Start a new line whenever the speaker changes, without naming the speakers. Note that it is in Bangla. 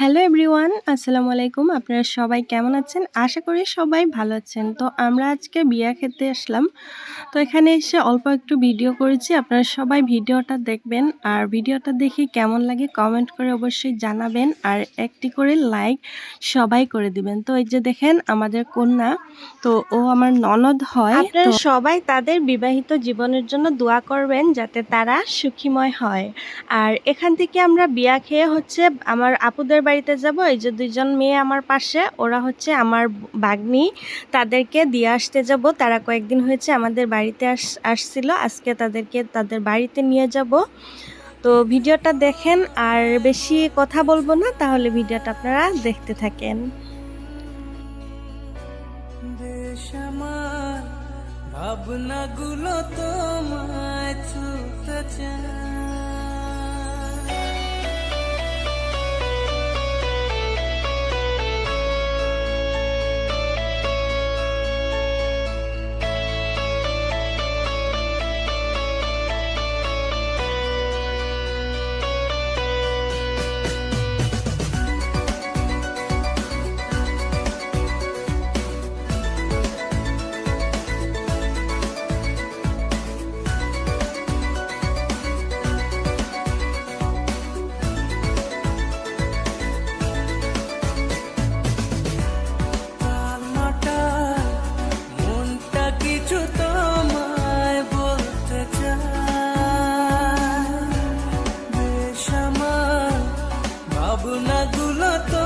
হ্যালো এভরিওয়ান আসসালামু আলাইকুম। আপনারা সবাই কেমন আছেন? আশা করি সবাই ভালো আছেন। তো আমরা আজকে বিয়া খেতে আসলাম। তো এখানে এসে অল্প একটু ভিডিও করেছি। আপনারা সবাই ভিডিওটা দেখবেন। আর ভিডিওটা দেখে কেমন লাগে কমেন্ট করে অবশ্যই জানাবেন। আর একটি করে লাইক সবাই করে দিবেন। তো এই যে দেখেন আমাদের কন্যা তো ও আমার ননদ হয়। আপনারা সবাই তাদের বিবাহিত জীবনের জন্য দোয়া করবেন যাতে তারা সুখীময় হয়। আর এখান থেকে আমরা বিয়া খেয়ে হচ্ছে আমার আপুদের বাড়িতে যাব, এই যে দুইজন মেয়ে আমার পাশে, ওরা হচ্ছে আমার বাগনি তাদেরকে দিয়ে আসতে যাব। তারা কয়েকদিন হয়েছে আমাদের বাড়িতে আস, আসছিল, আজকে তাদেরকে তাদের বাড়িতে নিয়ে যাব। তো ভিডিওটা দেখেন, আর বেশি কথা বলব না, তাহলে ভিডিওটা আপনারা দেখতে থাকেন।
ভাবনাগুলো তোমায় ছুতে চায়। চায় বেশ আমার ভাবনাগুলো তো